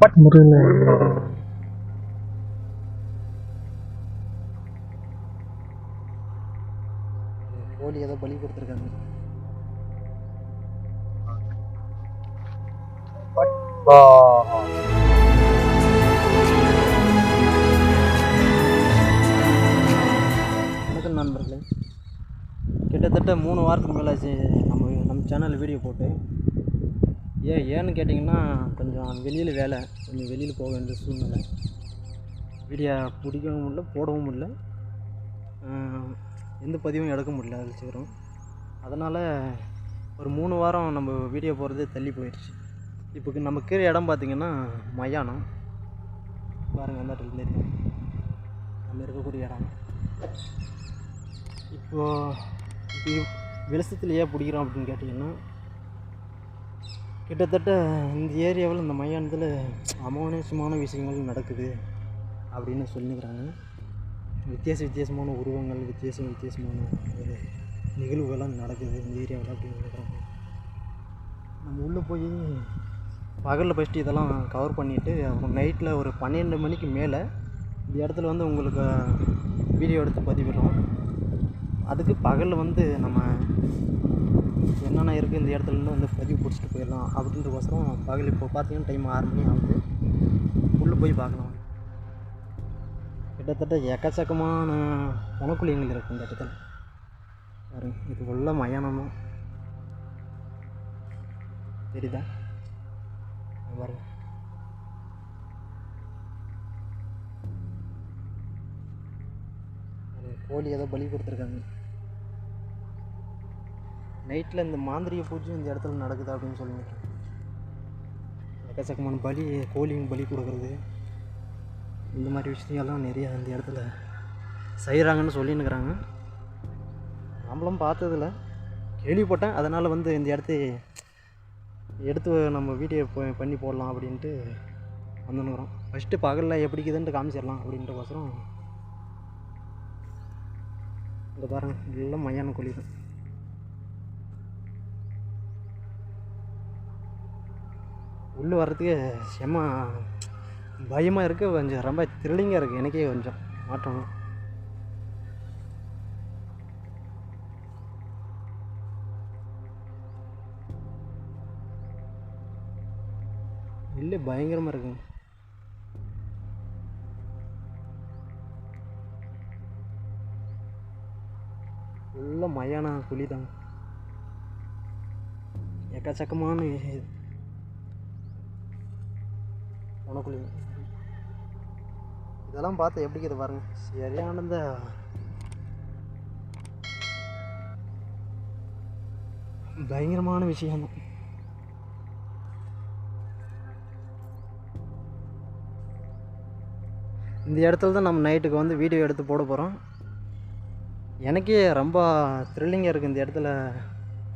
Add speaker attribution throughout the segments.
Speaker 1: But முறையில்
Speaker 2: கோழி ஏதோ பலி கொடுத்துருக்காங்க. வணக்கம் நண்பர்களே. கிட்டத்தட்ட மூணு வாரத்துக்கு மேலே நம்ம நம்ம சேனலில் வீடியோ போட்டு. ஏன் ஏன்னு கேட்டிங்கன்னா கொஞ்சம் வெளியில் வேலை கொஞ்சம் வெளியில் போக வேண்டிய சூழ்நிலை. வீடியோ பிடிக்கவும் முடியல போடவும் முடியல. எந்த பதிவும் எடுக்க முடியல அது சீக்கிரம். அதனால் ஒரு மூணு வாரம் நம்ம வீடியோ போகிறது தள்ளி போயிடுச்சு. இப்போ நம்ம கீழே இடம் பார்த்திங்கன்னா மயானம். பாருங்கள் அந்த இடத்துல இருக்கு நம்ம இருக்கக்கூடிய இடம். இப்போது இப்போ வெளிச்சத்தில் ஏன் பிடிக்கிறோம் அப்படின்னு கேட்டிங்கன்னா கிட்டத்தட்ட இந்த ஏரியாவில் இந்த மையானத்தில் அமானுஷமான விஷயங்கள் நடக்குது அப்படின்னு சொல்லிக்கிறாங்க. வித்தியாச வித்தியாசமான உருவங்கள் வித்தியாச வித்தியாசமான ஒரு நிகழ்வுகள்லாம் நடக்குது இந்த ஏரியாவில் அப்படின்னு சொல்கிறாங்க நம்ம உள்ளே போய் பகலில் ஃபஸ்ட்டு இதெல்லாம் கவர் பண்ணிவிட்டு அப்புறம் நைட்டில் ஒரு பன்னெண்டு மணிக்கு மேலே இந்த இடத்துல வந்து உங்களுக்கு வீடியோ எடுத்து பதிவிடுறோம். அதுக்கு பகலில் வந்து நம்ம என்னென்ன இருக்குது இந்த இடத்துலருந்து வந்து பதிவு பிடிச்சிட்டு போயிடலாம் அப்படின்றக்கோசரம் பகல் இப்போ பார்த்தீங்கன்னா டைம் ஆறு மணி ஆகுது. உள்ளே போய் பார்க்கலாம். கிட்டத்தட்ட எக்கச்சக்கமான பணக்குழியங்கள் இருக்குது இந்த இடத்துல. பாருங்க இது உள்ள மயானம்? தான் தெரியுதா? பாருங்க. கோழி ஏதோ பலி கொடுத்துருக்காங்க. நைட்டில் இந்த மாந்திரிய பூஜை இந்த இடத்துல நடக்குது அப்படின்னு சொல்லுங்க. எக்கச்சக்கமான பலி கோழியும் பலி கொடுக்குறது. இந்த மாதிரி விஷயங்கள்லாம் நிறையா இந்த இடத்துல செய்கிறாங்கன்னு சொல்லின்னுக்குறாங்க. நம்மளும் பார்த்ததில்ல. கேள்விப்பட்டேன். அதனால் வந்து இந்த இடத்த எடுத்து நம்ம வீடியோ பண்ணி போடலாம் அப்படின்ட்டு வந்துனுக்குறோம் ஃபஸ்ட்டு பகலில் எப்படி இருக்குதுன்ட்டு காமிச்சிடலாம் அப்படின்றக்கோசரம் இங்கே பாருங்கள் எல்லாம் மையான கோழி தான் உள்ளே வர்றதுக்கு செம்ம பயமாக இருக்குது கொஞ்சம் ரொம்ப த்ரில்லிங்காக இருக்குது எனக்கே கொஞ்சம் மாற்றணும். இல்லை பயங்கரமாக இருக்குங்க ஃபுல்லாக மயான குழி தான் எக்கச்சக்கமான உனக்குள்ளேயும் இதெல்லாம் பார்த்தா எப்படி இது பாருங்க. சரியான இந்த பயங்கரமான விஷயம். தான் இந்த இடத்துல தான் நம்ம நைட்டுக்கு வந்து வீடியோ எடுத்து போட போகிறோம் எனக்கே ரொம்ப த்ரில்லிங்காக இருக்குது இந்த இடத்துல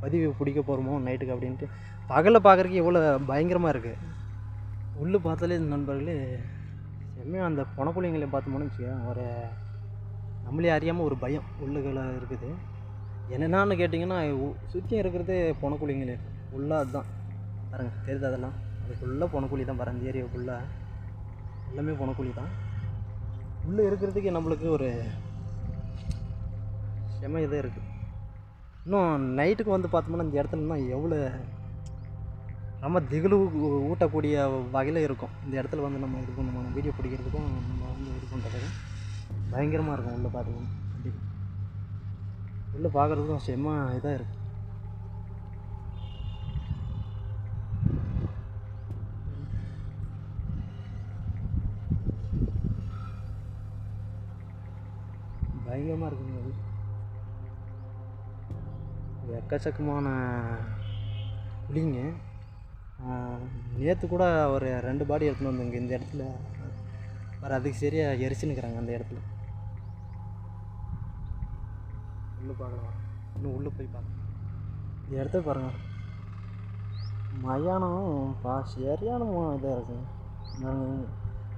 Speaker 2: பதிவு பிடிக்க போகிறோமோ நைட்டுக்கு அப்படின்ட்டு. பகலில் பார்க்குறக்கு எவ்வளோ பயங்கரமாக இருக்குது உள்ளே பார்த்தாலே இந்த நண்பர்களே செம்மையாக அந்த பொணப்புள்ளைங்களை பார்த்தோம்னு வச்சுக்கோங்க ஒரு நம்மளே அறியாமல் ஒரு பயம் உள்ளுகளை இருக்குது. என்னென்னு கேட்டிங்கன்னா சுற்றியும் இருக்கிறது பொணக்குழிங்களே ஃபுல்லாக அதுதான். பாருங்கள் தெரியுது அதெல்லாம்? அது ஃபுல்லாக பொணக்குழி தான். பாருங்கள் அந்த ஏரியா ஃபுல்லாக எல்லாமே பொணக்குழி தான். உள்ளே இருக்கிறதுக்கு நம்மளுக்கு ஒரு செம இதாக இருக்குது இன்னும் நைட்டுக்கு வந்து பார்த்தோம்னா இந்த இடத்துல இன்னும் எவ்வளோ ரொம்ப திகிலு ஊட்டக்கூடிய வகையில் இருக்கும். இந்த இடத்துல வந்து நம்ம இது பண்ணுவோம். வீடியோ பிடிக்கிறதுக்கும் நம்ம வந்து இது பண்ணுறதுக்கும் பயங்கரமாக இருக்கும் உள்ளே பார்த்துக்கணும் அப்படி. உள்ளே பார்க்குறதுக்கும் செம்ம இதாக இருக்குது பயங்கரமாக இருக்குங்க அது. எக்கச்சக்கமான புளிங்க நேற்று கூட ஒரு ரெண்டு பாடி எடுத்துன்னு வந்தாங்க இந்த இடத்துல வேறு அதுக்கு சரியாக எரிச்சுன்னுக்குறாங்க அந்த இடத்துல. உள்ளே பார்க்கலாம்? இன்னும் உள்ளே போய் பார்க்கலாம். இந்த இடத்த பாருங்கள் மயானம் பா சரியான இதாக இருக்குங்க பாருங்க.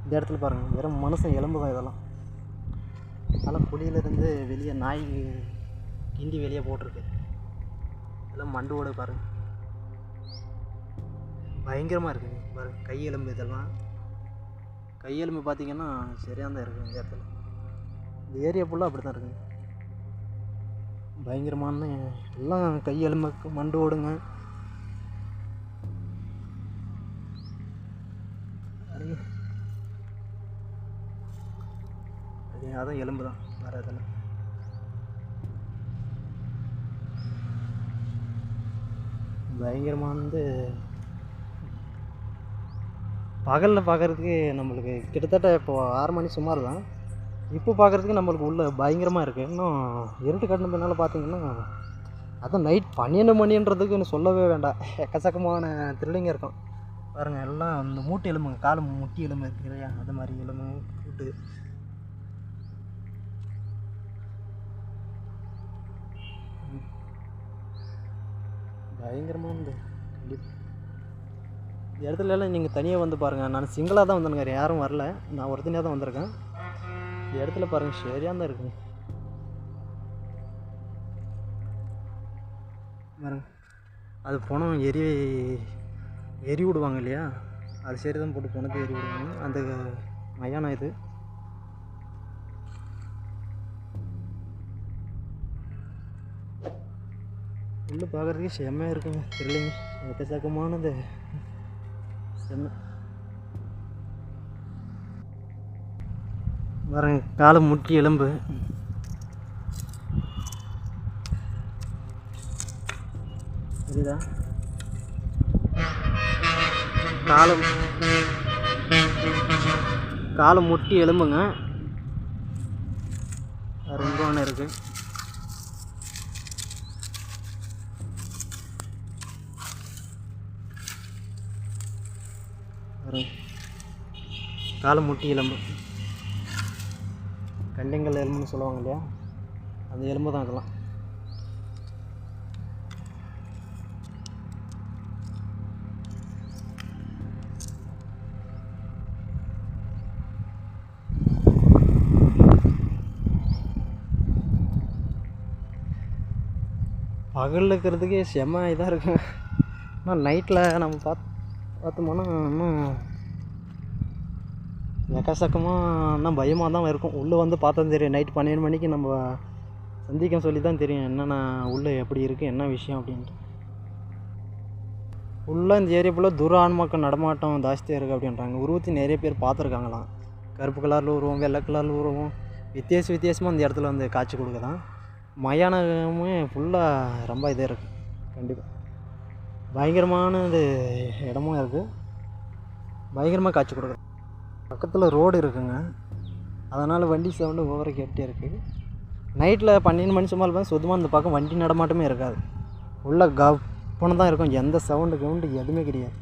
Speaker 2: இந்த இடத்துல பாருங்கள் வெறும் மனுஷன் எலும்பு தான் இதெல்லாம். அதெல்லாம் குழியிலேருந்து வெளியே நாய் கிண்டி வெளியே போட்டிருக்கு. இதெல்லாம் மண்டு ஓடு பாருங்கள் பயங்கரமாக இருக்குது. பாருங்க கை எலும்பு இதெல்லாம். கை எலும்பு பார்த்தீங்கன்னா சரியாக தான் இருக்குது இந்த இடத்துல. இந்த ஏரியா ஃபுல்லாக அப்படி தான் இருக்குது. பயங்கரமான எல்லாம் கை எலும்புக்கு மண்டு ஓடுங்க. அது அதான் எலும்பு தான். வேறு எதில் பயங்கரமானது பகலில் பார்க்குறதுக்கு நம்மளுக்கு கிட்டத்தட்ட இப்போ ஆறு மணி சுமார் தான் இப்போ பார்க்குறதுக்கு நம்மளுக்கு உள்ள பயங்கரமாக இருக்குது இன்னும் இருட்டு கட்டின பின்னால் பார்த்தீங்கன்னா அதுவும் நைட் பன்னெண்டு மணின்றதுக்கு இன்னும் சொல்லவே வேண்டாம். எக்கச்சக்கமான த்ரில்லிங்க இருக்கும். பாருங்கள் எல்லாம் அந்த மூட்டு எலும்புங்க காலு முட்டி எலும்பு இருக்கு இல்லையா? அது மாதிரி எலும்பு கூட்டு பயங்கரமாக இருந்து. கண்டிப்பாக இடத்துலலாம் இடத்துல எல்லாம் நீங்கள் தனியாக வந்து பாருங்கள் நான் சிங்கிளாக தான் வந்தேனுங்க யாரும் வரல. நான் ஒருத்தனையாக தான் வந்திருக்கேன். இந்த இடத்துல பாருங்கள் சரியாக தான் இருக்குங்க பாருங்க. அது பணம் எரி எரி விடுவாங்க இல்லையா? அது சரி தான் போட்டு பணத்தை எரி விடுவாங்க. அந்த மயானம் இது. உள்ளே பார்க்குறதுக்கு செம்மையாக இருக்குங்க. தெரியலைங்க. எக்கச்சக்கமானது வரேங்க காலை முட்டி எலும்பு. புரியுதா காலம் காலை முட்டி எலும்புங்க. இங்கே ஒன்று இருக்குது காலை முட்டி எலும்பு. கண்டிங்கல் எலும்புன்னு சொல்லுவாங்க இல்லையா? அந்த எலும்பு தான் அதெல்லாம். பகலில் இருக்கிறதுக்கே செம்ம இதாக இருக்கும். ஆனால் நைட்டில் நம்ம பார்த்து பார்த்தோம்னா இன்னும் எக்கசக்கமாக இன்னும் பயமாக தான் இருக்கும். உள்ளே வந்து பார்த்தா தெரியும். நைட் பன்னெண்டு மணிக்கு நம்ம சந்திக்க சொல்லி தான் தெரியும். என்னென்ன உள்ளே எப்படி இருக்குது என்ன விஷயம் அப்படின்ட்டு. ஃபுல்லாக இந்த ஏரியா ஃபுல்லாக துர ஆன்மாக்கள் நடமாட்டம் ஜாஸ்தியாக இருக்குது அப்படின்றாங்க. உருவத்தை நிறைய பேர் பார்த்துருக்காங்களாம். கருப்பு கலரில் உருவம் வெள்ளை கலரில் உருவம். வித்தியாச வித்தியாசமாக அந்த இடத்துல வந்து காட்சி கொடுக்குதான். மயானமே ஃபுல்லாக ரொம்ப இதாக இருக்குது கண்டிப்பாக பயங்கரமான இது இடமும் இருக்குது பயங்கரமாக காட்சி கொடுக்குறோம் பக்கத்தில் ரோடு இருக்குங்க. அதனால் வண்டி சவுண்டு ஓவர கேட்டே இருக்குது நைட்டில் பன்னெண்டு மணி சும்மா இருப்பேன் சுத்தமாக இந்த பக்கம் வண்டி நடமாட்டமே இருக்காது. உள்ள கப்புன்னு தான் இருக்கும். எந்த சவுண்டு கவுண்டு எதுவுமே கிடையாது.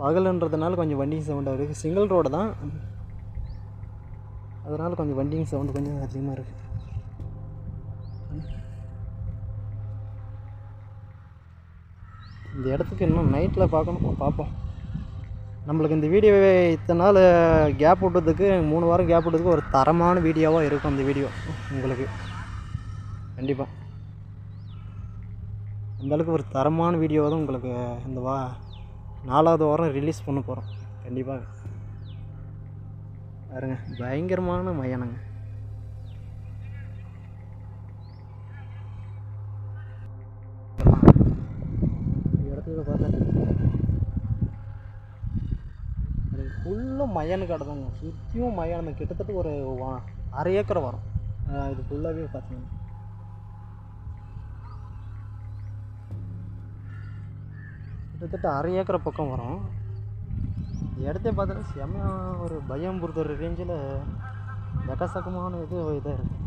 Speaker 2: பகலுன்றதுனால கொஞ்சம் வண்டிங் சவுண்டாக இருக்குது சிங்கிள் ரோடு தான். அதனால் கொஞ்சம் வண்டிங் சவுண்டு கொஞ்சம் அதிகமாக இருக்குது இந்த இடத்துக்கு இன்னும் நைட்டில் பார்க்கணும். பார்ப்போம். நம்மளுக்கு இந்த வீடியோவை இத்தனை நாள் கேப் விட்டதுக்கு மூணு வாரம் கேப் விட்டதுக்கு ஒரு தரமான வீடியோவாக இருக்கும் அந்த வீடியோ உங்களுக்கு. கண்டிப்பாக அந்தளவுக்கு ஒரு தரமான வீடியோ தான் உங்களுக்கு இந்த வா நாலாவது வாரம் ரிலீஸ் பண்ண போகிறோம் கண்டிப்பாக பாருங்க பயங்கரமான மயானங்க இடத்துல பார்த்தா ஃபுல்லும் மயானு காடு தாங்க சுற்றியும் மயானம் கிட்டத்தட்ட ஒரு வா- அரை ஏக்கர் வரும். இது ஃபுல்லாகவே பார்த்தீங்கன்னா கிட்டத்தட்ட அரை ஏக்கர் பக்கம் வரும். இந்த இடத்த பார்த்தோன்னா செம்மையாக ஒரு பயம் பொறுத்தொரு ரேஞ்சில் வெக்கசக்கமான இது இதாக இருக்குது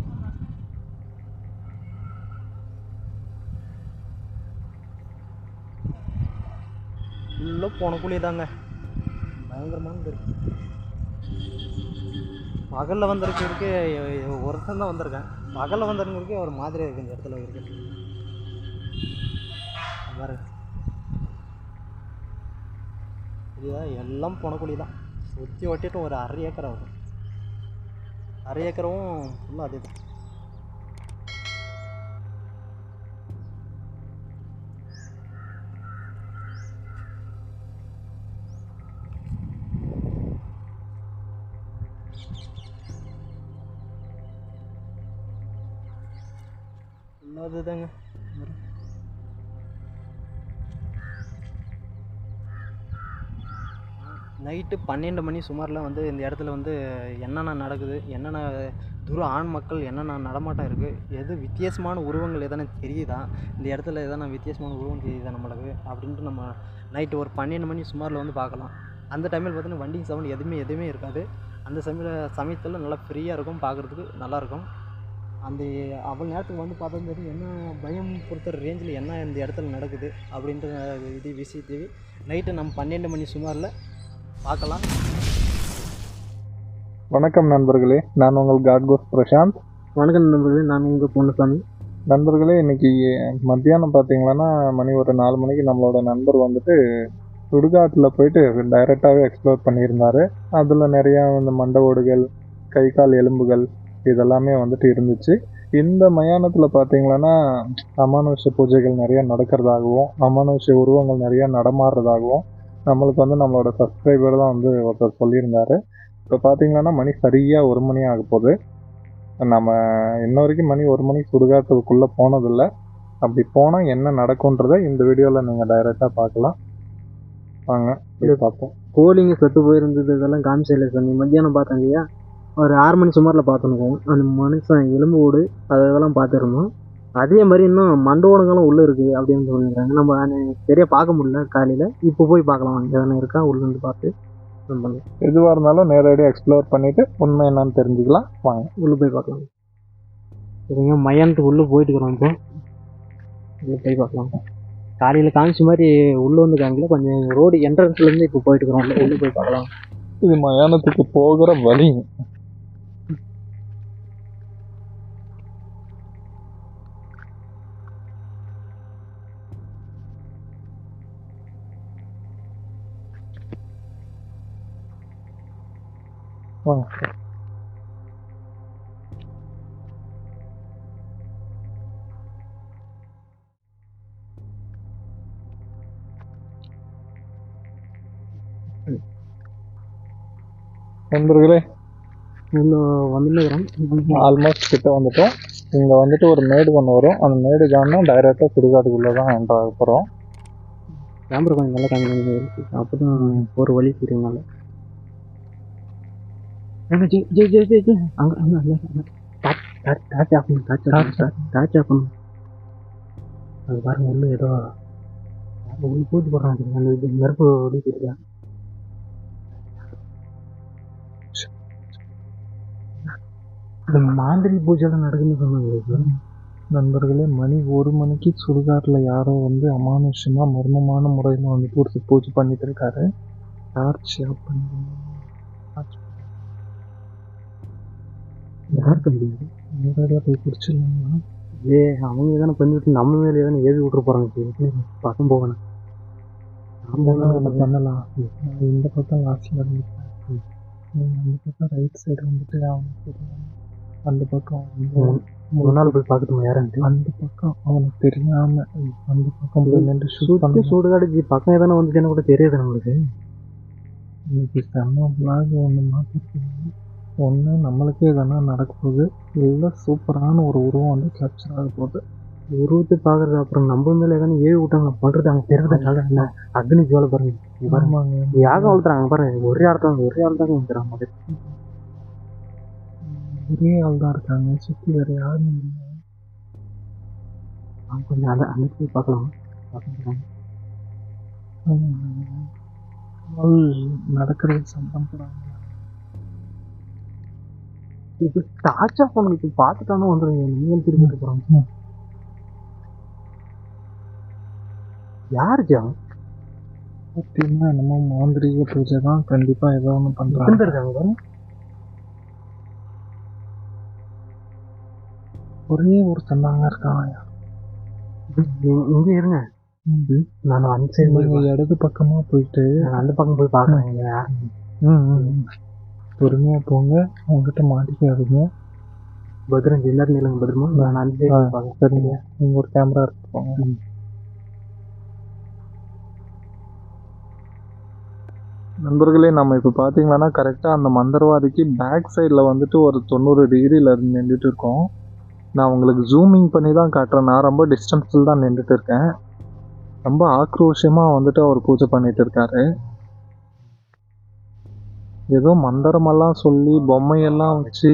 Speaker 2: உள்ளே போன கூலி தாங்க பயங்கரமான இருக்கு பகலில் வந்திருக்கிறதுக்கு ஒருத்தன் தான் வந்திருக்கேன். பகலில் வந்திருக்கிறதுக்கே ஒரு மாதிரியாக இருக்குது இந்த இடத்துல இருக்கு பாரு இதுதான் எல்லாம் போன கூலி தான் சுற்றி ஒட்டிட்டு ஒரு அரை ஏக்கர் ஆகும். அரை ஏக்கரும் ஃபுல்லாக அதே தான் அதுதாங்க நைட்டு பன்னெண்டு மணி சுமாரில் வந்து இந்த இடத்துல வந்து என்னென்ன நடக்குது என்னென்ன துரு ஆண் மக்கள் என்னென்ன நடமாட்டம் இருக்குது எது வித்தியாசமான உருவங்கள் எதனா தெரியுதா இந்த இடத்துல எதனா வித்தியாசமான உருவம் தெரியுதா நம்மளுக்கு அப்படின்ட்டு நம்ம நைட்டு ஒரு பன்னெண்டு மணி சுமாரில் வந்து பார்க்கலாம். அந்த டைமில் பார்த்தீங்கன்னா வண்டி சவுண்ட் எதுவுமே எதுவுமே இருக்காது. அந்த சமய சமயத்தில் நல்லா ஃப்ரீயாக இருக்கும் பார்க்குறதுக்கு நல்லாயிருக்கும் அந்த அவ்வளோ நேரத்துக்கு வந்து பார்த்தா தெரியும் என்ன பயம் பொறுத்த ரேஞ்சில் என்ன இந்த இடத்துல நடக்குது அப்படின்ற இது விஷயத்தையே நைட்டு நம்ம பன்னெண்டு மணி சுமாரில் பார்க்கலாம்.
Speaker 3: வணக்கம் நண்பர்களே நான் உங்கள் காட்கோஸ் பிரசாந்த்.
Speaker 2: வணக்கம் நண்பர்களே நான் உங்கள் பொண்ணுசாமி
Speaker 3: நண்பர்களே இன்னைக்கு மத்தியானம் பார்த்தீங்கன்னா மணி ஒரு நாலு மணிக்கு நம்மளோட நண்பர் வந்துட்டு சுடுகாட்டில் போயிட்டு டைரெக்டாகவே எக்ஸ்ப்ளோர் பண்ணியிருந்தாரு. அதில் நிறையா இந்த மண்டை ஓடுகள் கை கால் எலும்புகள் இதெல்லாமே வந்துட்டு இருந்துச்சு. இந்த மயானத்தில் பார்த்தீங்கன்னா அமானுஷ்ய பூஜைகள் நிறைய நடக்கிறதாகவும் அமானுஷ்ய உருவங்கள் நிறைய நடமாடுறதாகவும் நம்மளுக்கு வந்து நம்மளோட சப்ஸ்கிரைபர் தான் வந்து ஒருத்தர் சொல்லியிருந்தாரு. இப்போ பார்த்தீங்கன்னா மணி சரியாக ஒரு மணி ஆக போகுது. நம்ம இன்ன வரைக்கும் மணி ஒரு மணிக்கு சுடுகாட்டுக்குள்ளே போனதில்லை. அப்படி போனால் என்ன நடக்குன்றதை இந்த வீடியோவில் நீங்கள் டைரெக்டாக பார்க்கலாம் வாங்க போய் பார்ப்போம்.
Speaker 2: கோழிங்க செத்து போயிருந்தது இதெல்லாம் காமிச்சல சார் நீ மத்தியானம் பார்த்தேன் இல்லையா ஒரு ஆறு மணி சுமாரில் பார்த்துருக்கோம் அந்த மனுஷன் எலும்பு ஓடு அதெல்லாம் பார்த்துருந்தோம் அதே மாதிரி இன்னும் மண்டோடங்களும் உள்ளே இருக்குது அப்படின்னு சொல்லியிருக்காங்க. நம்ம சரியாக பார்க்க முடியல காலையில். இப்போ போய் பார்க்கலாம். எதனா இருக்கா? உள்ளேருந்து பார்த்து.
Speaker 3: எதுவாக இருந்தாலும் நேரடியாக எக்ஸ்ப்ளோர் பண்ணிவிட்டு உண்மை என்னன்னு தெரிஞ்சுக்கலாம். வாங்க.
Speaker 2: உள்ளே போய் பார்க்கலாம். சரிங்க மயானத்துக்கு உள்ளே போயிட்டு இருக்கிறோம் இப்போ. உள்ளே போய் பார்க்கலாம். காலையில் காமிச்ச மாதிரி உள்ளே வந்து காமிக்கல. கொஞ்சம் ரோடு என்ட்ரன்ஸ்லேருந்து இப்போ போயிட்டு இருக்கிறோம். உள்ளே போய் பார்க்கலாம்.
Speaker 3: இது மயானத்துக்கு போகிற வழி. வாங்க நண்பர்களே ஆல்மோஸ்ட் கிட்ட வந்துட்டோம். இங்கே வந்துட்டு ஒரு மேடு ஒன்று வரும். அந்த மேடு தானே டைரெக்டாக சுடுகாட்டுக்குள்ளே தான் என்ட்ரு ஆக போகிறோம்
Speaker 2: கேமரா கொஞ்சம் நல்லா காமிக்க அப்போ தான் ஒரு வழி தெரியும்னால ஏங்க ஜி ஜி ஜி ஜி ஜி அங்கே அங்கே அங்கே டாச் ஆஃப் பண்ணு ஆஃப் பண்ணு அது பாருங்க உள்ள ஏதோ உள்ள போட்டு போடுறாங்க அந்த இது நெருப்பு தெரியா இந்த மாந்திரி பூஜைலாம் நடக்குதுன்னு சொன்னாங்க
Speaker 3: நண்பர்களே மணி ஒரு மணிக்கு சுடுகாட்டில் யாரோ வந்து அமானுஷ்யமாக மர்மமான முறையில் வந்துட்டு ஒரு பூஜை பண்ணிட்டு இருக்காரு டார்ச் ஆஃப் பண்ணி
Speaker 2: யாருக்கு முடியாது
Speaker 3: நேரடியாக போய் பிடிச்சிடலாமா?
Speaker 2: ஏ அவங்க தானே பண்ணிவிட்டு நம்ம மேலே தானே ஏவி விட்டுற போகிறாங்க பக்கம் போகணும்.
Speaker 3: நம்ம பண்ணலாம்? நான் இந்த பக்கம் லாஸ்ட்டில் நீங்க அந்த பக்கம் ரைட் சைடு வந்துட்டு அவனுக்கு தெரியாம. அந்த பக்கம்
Speaker 2: முன்னால் போய் பார்க்கட்டுமா யாருன்ட்டு?
Speaker 3: அந்த பக்கம் அவனுக்கு தெரியாம அந்த பக்கம் போய் நின்று ஷூட் பண்ணி
Speaker 2: சுடுகாடு பக்கம் எதனா வந்துச்சுன்னா கூட தெரியாது நம்மளுக்கு.
Speaker 3: இன்னைக்கு செம்ம vlog ஒன்று மாற்றிருக்கீங்க ஒன்று நம்மளுக்கே எதனா நடக்க போகுது இல்லை சூப்பரான ஒரு உருவம் வந்து கேப்சர் ஆக போகுது
Speaker 2: உருவத்தை பார்க்கறது அப்புறம் நம்ம மேலே எதனா ஏவி விட்டாங்க பண்ணுறது அங்கே தெரியாத என்ன அக்னி ஜோலை பாருங்க
Speaker 3: வருமாங்க
Speaker 2: யாகம் வளர்த்துறாங்க பாருங்க ஒரே ஆள் தான் ஒரே ஆள் தாங்க வந்துடுறாங்க அது
Speaker 3: ஒரே ஆள் தான் இருக்காங்க சுற்றி வேற யாரும் இல்லை
Speaker 2: அவங்க கொஞ்சம் அந்த அந்த போய் பார்க்கலாம் பார்க்கலாம்.
Speaker 3: நடக்கிறது போடாங்க
Speaker 2: இப்போ டாச் ஆஃப் பண்ணுங்க பார்த்துட்டானு வந்துடுங்க நீங்கள் திரும்பிட்டு போகிறாங்க யார் ஜா
Speaker 3: பார்த்தீங்கன்னா என்னமோ மாந்திரீக பூஜை தான். கண்டிப்பாக ஏதோ ஒன்று பண்ணுறாங்க
Speaker 2: இருக்காங்க
Speaker 3: ஒரே ஒரு தந்தாங்க இருக்காங்க
Speaker 2: இங்க- இருங்க. நான் அந்த சைடு
Speaker 3: இடது பக்கமாக போயிட்டு
Speaker 2: அந்த பக்கம் போய் பார்க்குறேன்.
Speaker 1: ம் ம். பொறுமையாக போங்க. உங்ககிட்ட மாட்டிக்காதீங்க.
Speaker 2: பத்திரம் எல்லாரும் நிலங்க பத்திரமா நான் பார்க்கறேன்.
Speaker 1: சரிங்க. நீங்கள் ஒரு கேமரா எடுத்துக்கோங்க நண்பர்களே நம்ம இப்போ பார்த்தீங்கன்னா கரெக்டாக அந்த மந்திரவாதிக்கு பேக் சைடில் வந்துட்டு ஒரு தொண்ணூறு டிகிரியில் இருந்து நின்றுட்டு இருக்கோம். நான் உங்களுக்கு ஜூமிங் பண்ணி தான் காட்டுறேன். நான் ரொம்ப டிஸ்டன்ஸில் தான் நின்றுட்டு இருக்கேன். ரொம்ப ஆக்ரோஷமாக வந்துட்டு அவர் பூஜை பண்ணிட்டு இருக்காரு. ஏதோ மந்திரமெல்லாம் சொல்லி பொம்மையெல்லாம் வச்சு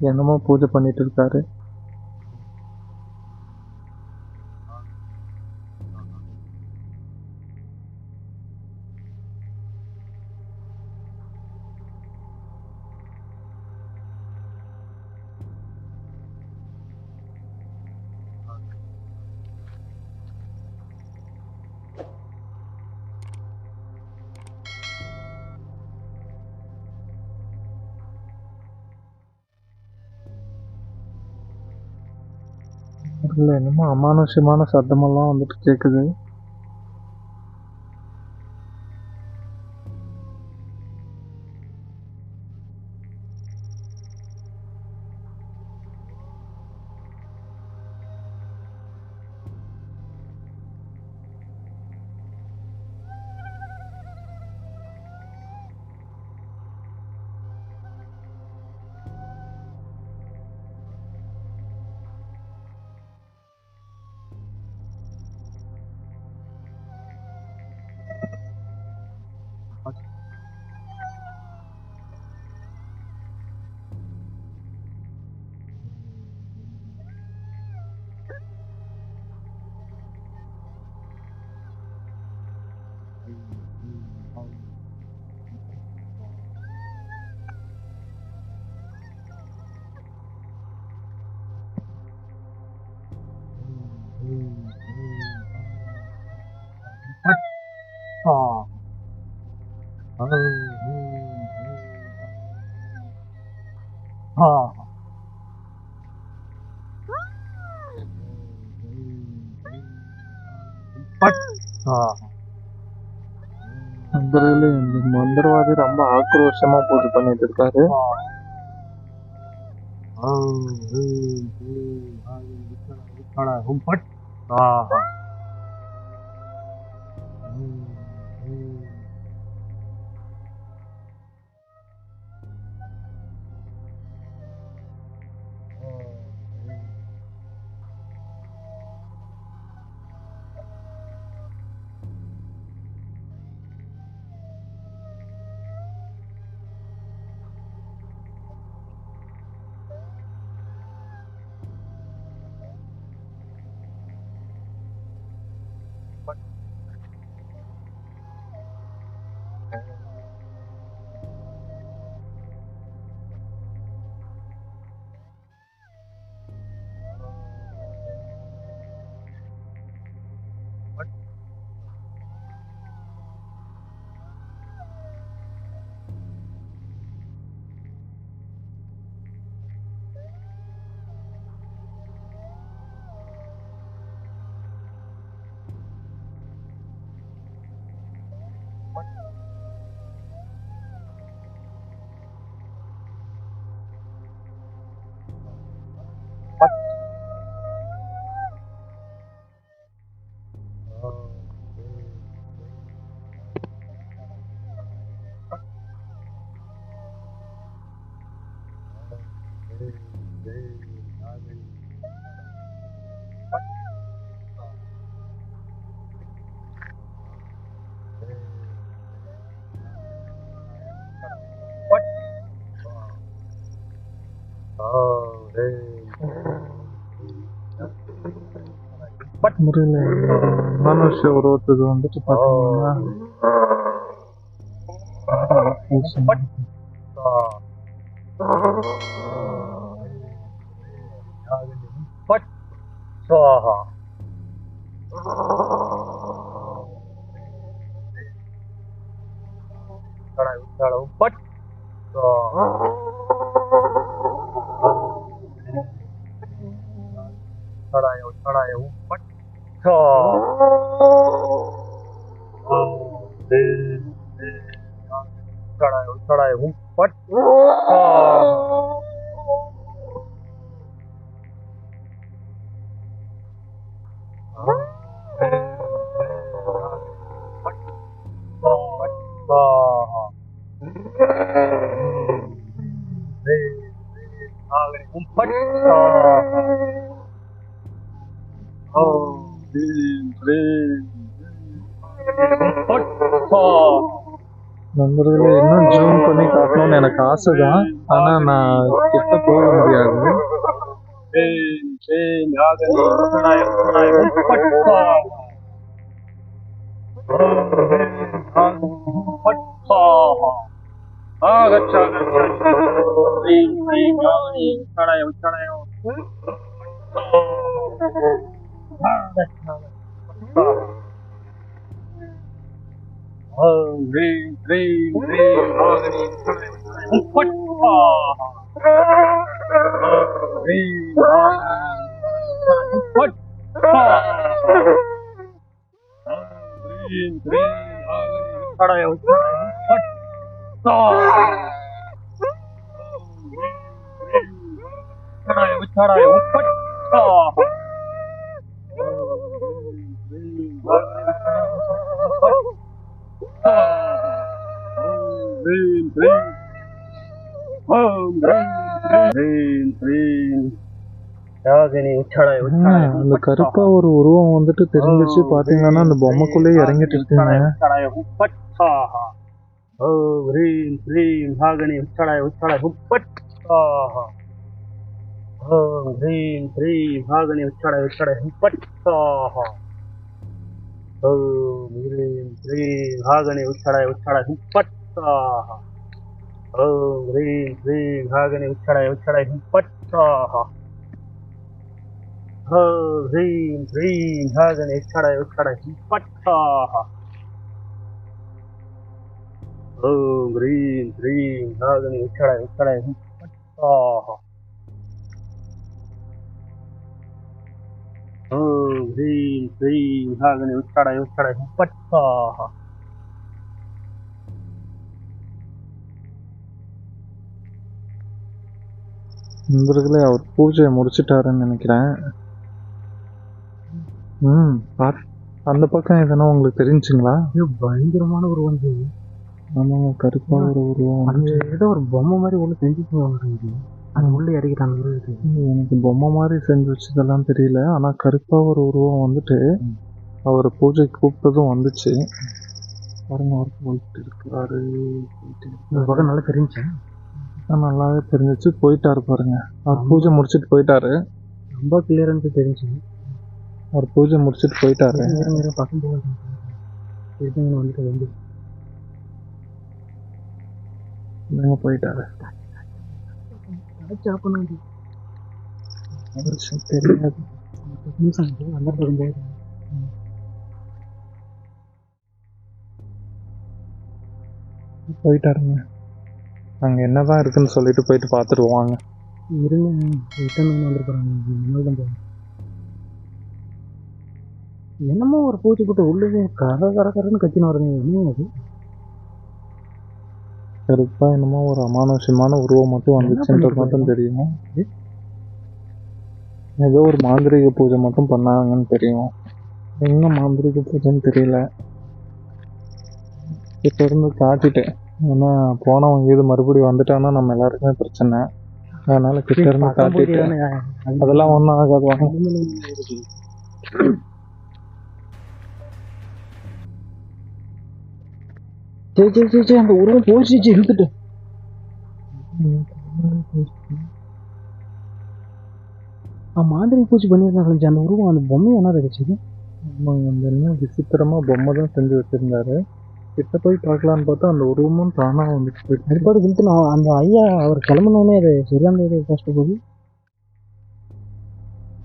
Speaker 1: என்னமோ பூஜை பண்ணிட்டு இருக்காரு. இல்லை என்னமோ அமானுஷ்யமான சத்தமெல்லாம் வந்துட்டு கேட்குது வந்து ரொம்ப ஆக்ரோஷமா பூஜை பண்ணிட்டு இருக்காரு முறையில் மனுஷ உருவத்துக்கு வந்துட்டு பார்த்தீங்கன்னா ஹும் பட் சாஹா நண்பர்களே இன்னும் ஜூம் பண்ணி காட்டணும்னு எனக்கு ஆசை தான் ஆனா நான் கிட்ட போக முடியாது. 아, 그렇죠, 그렇죠. 링, 링, 여기 있잖아요, 있잖아요. 아, 그렇죠. 어, 링, 링, 링, 어, 꽃, 아, 링, 아, 꽃, 아, 링, 링, 아, 살아요, 살아요, 꽃, 아. உச்சடை
Speaker 3: அந்த கருப்பா ஒரு உருவம் வந்துட்டு தெரிஞ்சிச்சு பாத்தீங்கன்னா அந்த பொம்மைக்குள்ளே இறங்கிட்டு இருக்குங்க.
Speaker 1: ஓம் ஹ்ரீம் ஹ்ரீம் ஹாகனி உச்சடை உச்சடை உப்பட்டாஹா ஓம் ஹ்ரீம் ஹ்ரீம் ஹாகனி உச்சடை உச்சடை உப்பட்டாஹா ஓம் ஹ்ரீம் ஹ்ரீம் ஹாகனி உச்சடை உச்சடை உப்பட்டாஹா ஓம் ஹ்ரீம் ஹ்ரீம் ஹாகனி உச்சடை உச்சடை உப்பட்டாஹா ஓம் ஹ்ரீம் ஹ்ரீம் ஹாகனி உச்சடை உச்சடை உப்பட்டாஹா ஓம் ஹ்ரீம் ஹ்ரீம் ஹாகனி உச்சடை உச்சடை ஓம் ஹ்ரீம் ஹ்ரீம் ஹாகனி உச்சடை உச்சடை உப்பட்டாஹா
Speaker 3: நண்பர்களே அவர் பூஜையை முடிச்சிட்டாருன்னு நினைக்கிறேன். ம் அந்த பக்கம் எதனா உங்களுக்கு தெரிஞ்சுங்களா?
Speaker 2: பயங்கரமான ஒரு வந்து
Speaker 3: ஆமாங்க கருப்பா ஒரு உருவம்.
Speaker 2: ஏதோ ஒரு பொம்மை மாதிரி ஒன்று செஞ்சுட்டு அது உள்ள இறக்கிட்டாங்க.
Speaker 3: எனக்கு பொம்மை மாதிரி செஞ்சு வச்சதெல்லாம் தெரியல. ஆனா கருப்பா ஒரு உருவம் வந்துட்டு அவர் பூஜை கூப்பிட்டதும் வந்துச்சு. பாருங்க அவர் போயிட்டு இருக்கிறாரு போயிட்டு
Speaker 2: இந்த பக்கம் நல்லா தெரிஞ்சு.
Speaker 3: இருக்காரு. நல்லாவே தெரிஞ்சிச்சு. போயிட்டாரு பாருங்க. அவர் பூஜை முடிச்சிட்டு போயிட்டாரு.
Speaker 2: ரொம்ப கிளியரன்ஸ் தெரிஞ்சு.
Speaker 3: அவர் பூஜை முடிச்சிட்டு போயிட்டாரு.
Speaker 2: பக்கம் போக வந்துட்டு வந்து
Speaker 3: போயிட்டாரு. தெரியாது. போயிட்டாருங்க. அங்க என்னதான் இருக்குன்னு சொல்லிட்டு போயிட்டு பார்த்துட்டு வாங்க.
Speaker 2: இருங்க ரிட்டர்ன் வந்துருக்குறாங்க. என்னமோ ஒரு பூச்சி போட்டு உள்ளே கர கர கரன்னு கத்தின்னு வருங்க என்ன அது?
Speaker 3: கருப்பா என்னமோ ஒரு அமானுஷ்யமான உருவம் மட்டும் வந்துச்சுன்றது மட்டும் தெரியும்? ஏதோ ஒரு மாந்திரீக பூஜை மட்டும் பண்ணாங்கன்னு தெரியும். என்ன மாந்திரீக பூஜைன்னு தெரியல. கிட்ட இருந்து காட்டிட்டேன். ஏன்னா போனவங்க இது மறுபடியும் வந்துட்டான்னா நம்ம எல்லாருக்குமே பிரச்சனை. அதனால கிட்ட இருந்து காட்டிட்டு அதெல்லாம் ஒன்றும் ஆகாது.
Speaker 2: சரி சரி சரி சரி அந்த உருவம் போயிடுச்சு இழுத்துட்டு. மாதிரி பூச்சி பண்ணியிருந்தாங்க அந்த உருவம் அந்த பொம்மை என்ன கிடைச்சது
Speaker 3: ஆமாங்க, அந்த என்ன விசித்திரமா பொம்மை தான் செஞ்சு வச்சிருந்தாரு. கிட்ட போய் பார்க்கலான்னு பார்த்தா அந்த உருவமும் தானா வந்துட்டு போயிடுச்சு.
Speaker 2: ஏற்பாடு இழுத்து நான் அந்த ஐயா அவர் கிளம்பினோடனே அது சரியான போகுது.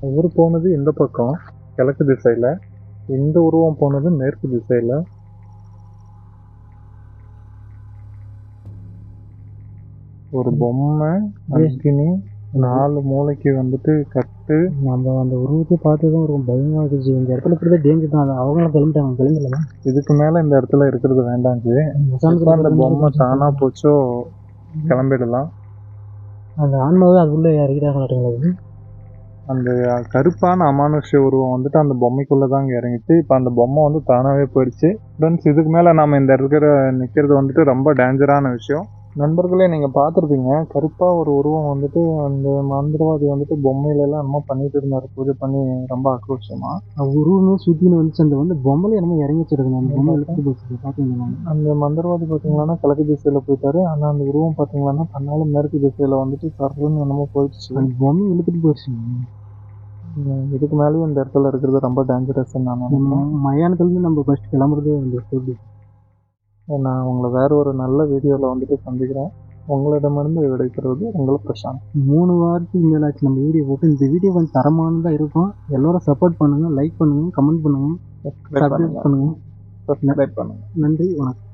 Speaker 3: அவரு போனது இந்த பக்கம் கிழக்கு திசையில. இந்த உருவம் போனது மேற்கு திசையில. ஒரு பொம்மை அக்னி நாலு மூளைக்கு வந்துட்டு கட்டு.
Speaker 2: நம்ம அந்த உருவத்தை பார்த்ததும் ரொம்ப பயமா இருந்துச்சு. இந்த இடத்துல இப்படி தான் டேஞ்சர் தான். அவங்களும் கிளம்பிட்டாங்க. கிளம்பல
Speaker 3: இதுக்கு மேல இந்த இடத்துல இருக்கிறது எப்ப அந்த பொம்மை தானா போச்சோ கிளம்பிடலாம்.
Speaker 2: அந்த ஆன்மாவே அது உள்ள இறக்கிறாங்க
Speaker 3: அந்த கருப்பான அமானுஷ்ய உருவம் வந்துட்டு அந்த பொம்மைக்குள்ள தாங்க இறங்கிச்சு இப்போ அந்த பொம்மை வந்து தானாவே போயிடுச்சு. ஃப்ரெண்ட்ஸ் இதுக்கு மேல நாம இந்த இருக்கிற நிக்கிறது வந்துட்டு ரொம்ப டேஞ்சரான விஷயம். நண்பர்களே நீங்கள் பார்த்துருப்பீங்க. கருப்பாக ஒரு உருவம் வந்துட்டு அந்த மந்திரவாதி வந்துட்டு பொம்மையில எல்லாம் என்னமோ பண்ணிட்டு இருந்தார். பூஜை பண்ணி ரொம்ப ஆக்ரோஷமா.
Speaker 2: உருவமே சுற்றின்னு வந்துச்சு. அந்த வந்து பொம்மலை என்னமோ இறங்கி வச்சிருக்குங்க அந்த பொம்மை எடுத்துட்டு போச்சு பார்த்தீங்களா
Speaker 3: அந்த மந்திரவாதி பார்த்தீங்கன்னா கிழக்கு திசையில் போயிட்டாரு. ஆனால் அந்த உருவம் பார்த்தீங்கன்னா தன்னால மேற்கு திசையில் வந்துட்டு சர்ன்னு என்னமோ போயிடுச்சு.
Speaker 2: அந்த பொம்மை இழுத்துட்டு போயிடுச்சு
Speaker 3: உம் இதுக்கு மேலேயும் இந்த இடத்துல இருக்கிறது ரொம்ப டேஞ்சரஸ்ன்னு நான்
Speaker 2: மயானத்துலேருந்து நம்ம ஃபஸ்ட் கிளம்புறதே அந்த சொல்லி
Speaker 3: நான் உங்களை வேற ஒரு நல்ல வீடியோவில் வந்துட்டு சந்திக்கிறேன். உங்களிடமிருந்து விடைபெறுவது உங்களை பிரசாந்த்.
Speaker 2: மூணு வாரத்துக்கு மேலே ஆச்சு நம்ம வீடியோ போட்டு இந்த வீடியோ கொஞ்சம் தரமானதாக இருக்கும். எல்லோரும் சப்போர்ட் பண்ணுங்கள் லைக் பண்ணுங்கள் கமெண்ட் பண்ணுங்கள்
Speaker 3: சப்ஸ்கிரைப்
Speaker 2: சப்ஸ்கிரைப்
Speaker 3: பண்ணுங்க.
Speaker 2: பண்ணுங்கள் நன்றி வணக்கம்.